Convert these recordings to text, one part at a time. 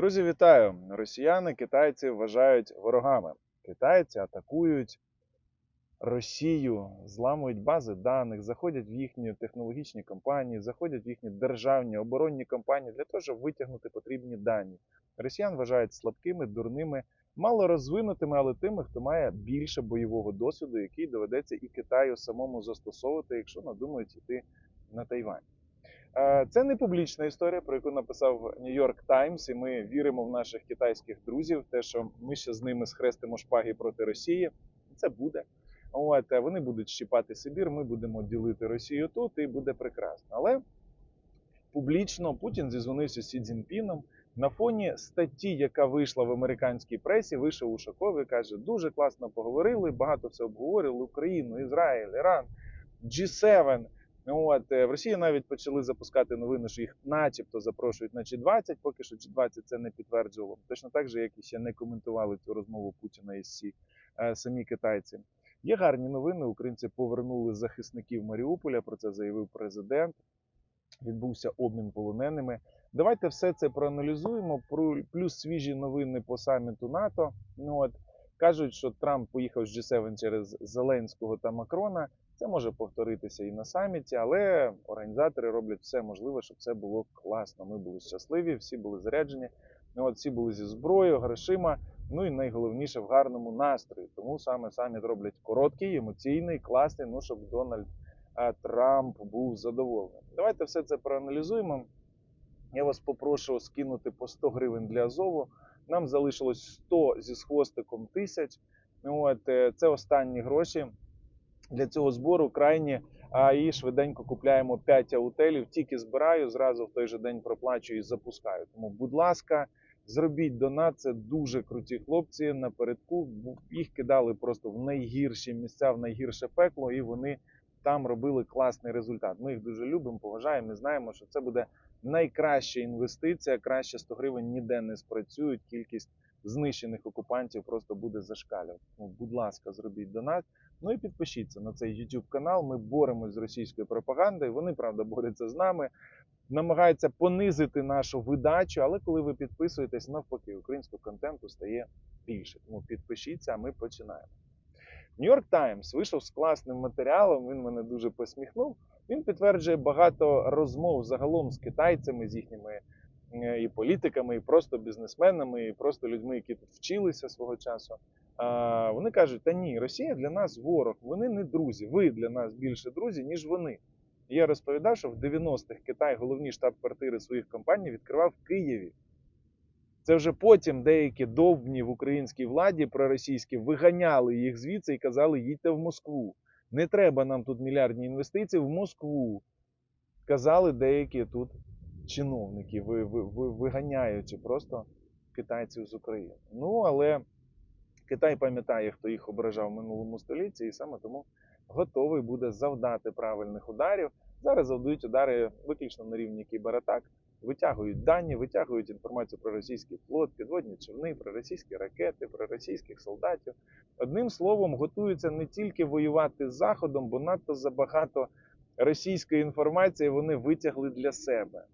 Друзі, вітаю! Росіяни китайці вважають ворогами. Китайці атакують Росію, зламують бази даних, заходять в їхні технологічні компанії, заходять в їхні державні оборонні компанії для того, щоб витягнути потрібні дані. Росіян вважають слабкими, дурними, малорозвинутими, але тими, хто має більше бойового досвіду, який доведеться і Китаю самому застосовувати, якщо надумають йти на Тайвань. Е, Це не публічна історія, про яку написав Нью-Йорк Таймс, і ми віримо в наших китайських друзів, те, що ми ще з ними схрестимо шпаги проти Росії. Це буде. От, е, вони будуть щіпати Сибір, ми будемо ділити Росію тут, і буде прекрасно. Але публічно Путін зізвонився Сі Цзіньпіном. На фоні статті, яка вийшла в американській пресі, вийшов Ушаков і каже: дуже класно поговорили, багато все обговорили Україну, Ізраїль, Іран, G7. От, е, в Росії навіть почали запускати новини, що їх начебто запрошують на G20, поки що G20 це не підтверджувало. Точно так же, як і ще не коментували цю розмову Путіна із Сі е, самі китайці. Є гарні новини. Українці повернули захисників Маріуполя. Про це заявив президент. Відбувся обмін полоненими. Давайте все це проаналізуємо. Про- Плюс свіжі новини по саміту НАТО. Ну от кажуть, що Трамп поїхав з G7 через Зеленського та Макрона. Це може повторитися і на саміті, але організатори роблять все можливе, щоб це було класно. Ми були щасливі, всі були заряджені. Ну, всі були зі зброєю, грошима. Ну і найголовніше в гарному настрої. Тому саме саміт роблять короткий, емоційний, класний. Ну щоб Дональд Трамп був задоволений. Давайте все це проаналізуємо. Я вас попрошу скинути по 100 гривень для Азову. Нам залишилось 100 зі схвостиком тисяч. Ну, От, е, це останні гроші для цього збору крайні. І швиденько купляємо 5 аутелів. Тільки збираю, зразу в той же день проплачую і запускаю. Тому, будь ласка, зробіть донат. Це дуже круті хлопці напередку. Їх кидали просто в найгірші місця, в найгірше пекло, і вони там робили класний результат. Ми їх дуже любимо, поважаємо. і знаємо, що це буде найкраща інвестиція. Краще 100 гривень ніде не спрацюють. Кількість знищених окупантів просто буде зашкалювати. Тому, будь ласка, зробіть донат. Ну і підпишіться на цей YouTube канал. Ми боремось з російською пропагандою. Вони правда борються з нами, намагаються понизити нашу видачу. Але коли ви підписуєтесь, навпаки, українського контенту стає більше. Тому підпишіться, а ми починаємо. Нью-Йорк Таймс вийшов з класним матеріалом. Він мене дуже посміхнув. Він підтверджує багато розмов загалом з китайцями, з їхніми і політиками, і просто бізнесменами, і просто людьми, які тут вчилися свого часу. Вони кажуть: та ні, Росія для нас ворог, вони не друзі. Ви для нас більше друзі, ніж вони. Я розповідав, що в 90-х Китай головні штаб-квартири своїх компаній відкривав в Києві. Це вже потім деякі довбні в українській владі проросійські виганяли їх звідси і казали, їдьте в Москву. Не треба нам тут мільярдні інвестиції в Москву. Казали деякі тут чиновники, ви, ви, ви виганяючи просто китайців з України. Ну, але Китай пам'ятає, хто їх ображав в минулому столітті, і саме тому готовий буде завдати правильних ударів. Зараз завдають удари виключно на рівні кібератак, витягують дані, витягують інформацію про російський флот, підводні човни, про російські ракети, про російських солдатів. Одним словом, готуються не тільки воювати з Заходом, бо надто забагато російської інформації вони витягли для себе.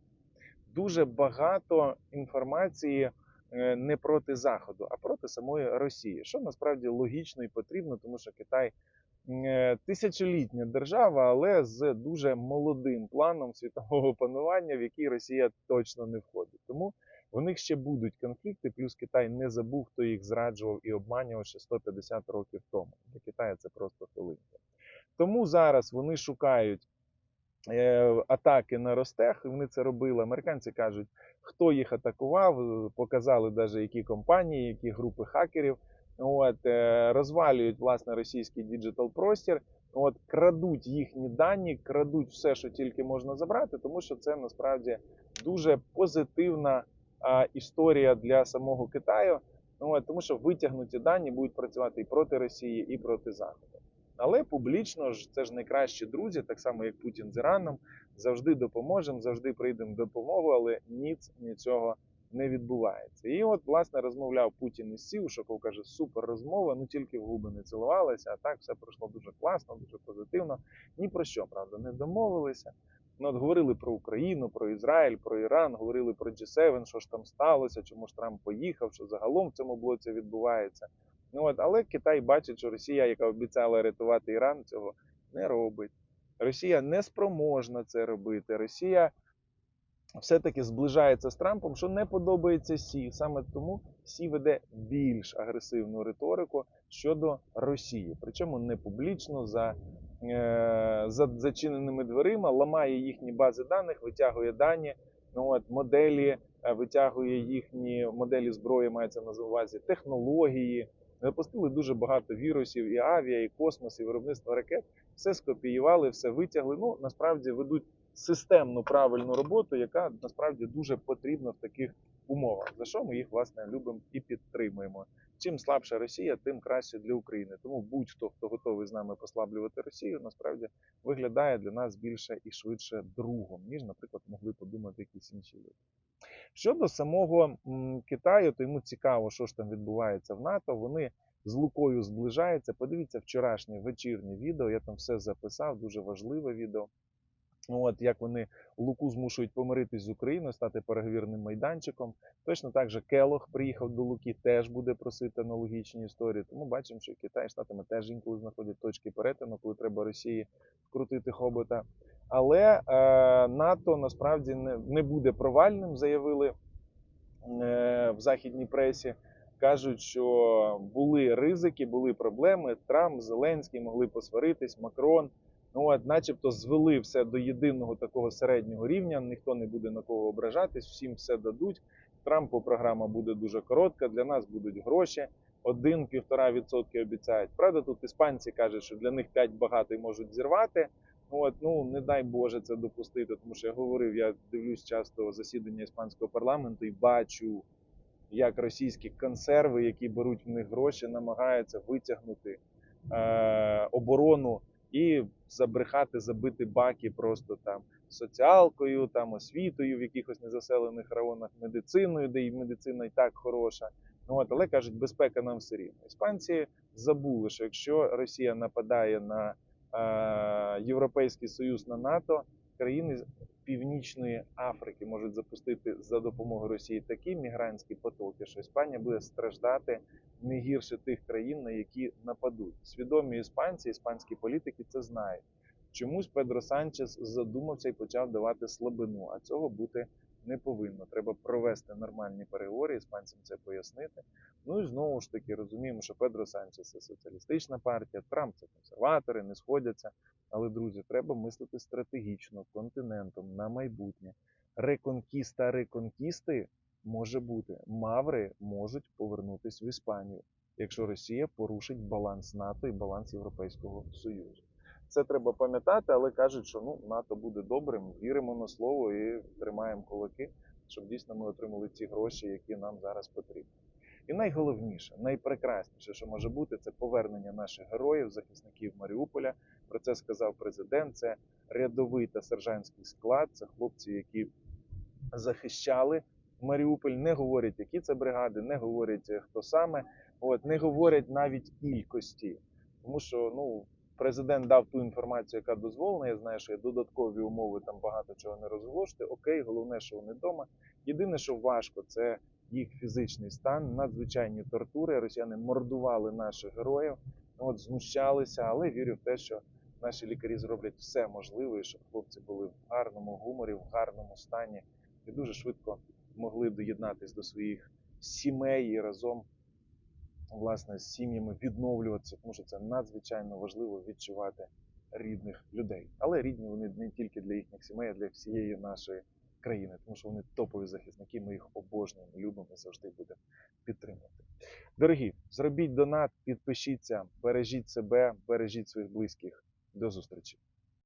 Дуже багато інформації е, не проти Заходу, а проти самої Росії, що насправді логічно і потрібно, тому що Китай е, тисячолітня держава, але з дуже молодим планом світового панування, в який Росія точно не входить. Тому в них ще будуть конфлікти, плюс Китай не забув, хто їх зраджував і обманював ще 150 років тому. Для Китаю це просто хвилинка. Тому зараз вони шукають атаки на Ростех, вони це робили. Американці кажуть, хто їх атакував, е, показали навіть які компанії, які групи хакерів. От, е, розвалюють власне російський діджитал простір, от, крадуть їхні дані, крадуть все, що тільки можна забрати, тому що це насправді дуже позитивна а, історія для самого Китаю. От, тому що витягнуті дані будуть працювати і проти Росії, і проти Заходу. Але публічно ж це ж найкращі друзі, так само як Путін з Іраном, завжди допоможемо, завжди прийдемо допомогу, але ніц нічого не відбувається. І от, власне, розмовляв Путін із Сі, Ушаков каже, супер розмова, ну тільки в губи не цілувалися, а так все пройшло дуже класно, дуже позитивно. Ні про що, правда, не домовилися. Ну, от говорили про Україну, про Ізраїль, про Іран, говорили про G7, що ж там сталося, чому ж Трамп поїхав, що загалом в цьому блоці відбувається. Ну от, але Китай бачить, що Росія, яка обіцяла рятувати Іран, цього не робить. Росія не спроможна це робити. Росія все-таки зближається з Трампом, що не подобається Сі. Саме тому Сі веде більш агресивну риторику щодо Росії. Причому не публічно за, е, за зачиненими дверима, ламає їхні бази даних, витягує дані, ну, от, моделі, е, витягує їхні моделі зброї, мається на увазі, технології. Запустили дуже багато вірусів, і авіа, і космос, і виробництво ракет. Все скопіювали, все витягли. Ну насправді ведуть системну правильну роботу, яка насправді дуже потрібна в таких умовах. За що ми їх власне любимо і підтримуємо. Чим слабша Росія, тим краще для України. Тому будь-хто, хто готовий з нами послаблювати Росію, насправді виглядає для нас більше і швидше другом, ніж, наприклад, могли подумати якісь інші люди. Щодо самого Китаю, то йому цікаво, що ж там відбувається в НАТО. Вони з Лукою зближаються. Подивіться вчорашнє вечірнє відео. Я там все записав, дуже важливе відео. Ну, От як вони Луку змушують помиритись з Україною, стати переговірним майданчиком. Точно так же Келох приїхав до Луки, теж буде просити аналогічні історії. Тому бачимо, що Китай Штатами теж інколи знаходять точки перетину, коли треба Росії вкрутити хобота. Але е, НАТО насправді не, не буде провальним, заявили е, в західній пресі. Кажуть, що були ризики, були проблеми. Трамп, Зеленський могли посваритись, Макрон. Ну от, начебто, звели все до єдиного такого середнього рівня. Ніхто не буде на кого ображатись, всім все дадуть. Трампу програма буде дуже коротка. Для нас будуть гроші. 1-1,5% обіцяють. Правда, тут іспанці кажуть, що для них 5 багато і можуть зірвати. От, ну не дай Боже це допустити, тому що я говорив, я дивлюсь часто засідання іспанського парламенту і бачу, як російські консерви, які беруть в них гроші, намагаються витягнути е, оборону і забрехати, забити баки просто там соціалкою, там освітою в якихось незаселених районах, медициною, де і медицина і так хороша. Ну от, але кажуть, безпека нам все рівно. Іспанці забули, що якщо Росія нападає на е, Європейський Союз на НАТО, країни Північної Африки можуть запустити за допомогою Росії такі мігрантські потоки, що Іспанія буде страждати не гірше тих країн, на які нападуть. Свідомі іспанці, іспанські політики це знають. Чомусь Педро Санчес задумався і почав давати слабину, а цього бути не повинно. Треба провести нормальні переговори, іспанцям це пояснити. Ну і знову ж таки розуміємо, що Педро Санчес це соціалістична партія, Трамп це консерватори, не сходяться. Але, друзі, треба мислити стратегічно, континентом на майбутнє. Реконкіста реконкісти може бути. Маври можуть повернутися в Іспанію, якщо Росія порушить баланс НАТО і баланс Європейського Союзу. Це треба пам'ятати, але кажуть, що ну НАТО буде добрим, віримо на слово і тримаємо кулаки, щоб дійсно ми отримали ті гроші, які нам зараз потрібні. І найголовніше, найпрекрасніше, що може бути, це повернення наших героїв, захисників Маріуполя. Про це сказав президент. Це рядовий та сержантський склад. Це хлопці, які захищали Маріуполь. Не говорять, які це бригади, не говорять хто саме. От не говорять навіть кількості, тому що ну президент дав ту інформацію, яка дозволена. Я знаю, що є додаткові умови, там багато чого не розголошувати. Окей, головне, що вони вдома. Єдине, що важко, це їх фізичний стан, надзвичайні тортури. Росіяни мордували наших героїв, от знущалися, але вірю в те, що наші лікарі зроблять все можливе, щоб хлопці були в гарному гуморі, в гарному стані і дуже швидко могли доєднатися до своїх сімей і разом власне з сім'ями відновлюватися, тому що це надзвичайно важливо відчувати рідних людей. Але рідні вони не тільки для їхніх сімей, а для всієї нашої країни, тому що вони топові захисники. Ми їх обожнюємо, любимо і завжди будемо підтримувати. Дорогі, зробіть донат, підпишіться, бережіть себе, бережіть своїх близьких. До зустрічі.